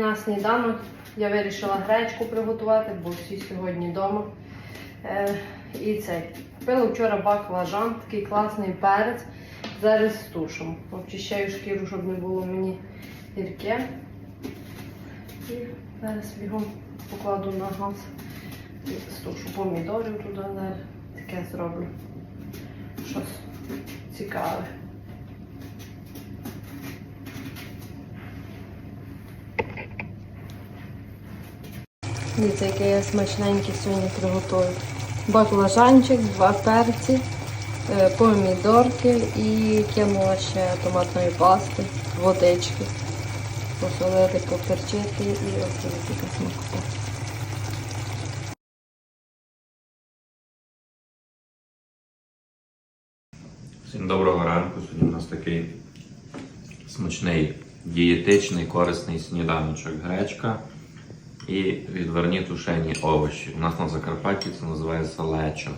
На сніданок я вирішила гречку приготувати, бо всі сьогодні вдома. Е, і цей. Купила вчора баклажан, такий класний перець. Зараз з тушем. Обчищаю шкіру, щоб не було мені гірке. І зараз бігом покладу на газ. І стушу помідорів туди. Таке зроблю. Щось цікаве. Дивіться, який я смачненький сьогодні приготую. Баклажанчик, два перці, е, помідорки і кинула ще томатної пасти, водички. Посолити, поперчити і ось така смакота. Всім доброго ранку. Сьогодні у нас такий смачний, дієтичний, корисний сніданочок. Гречка і відверніть тушені овочі. У нас на Закарпатті це називається лечо.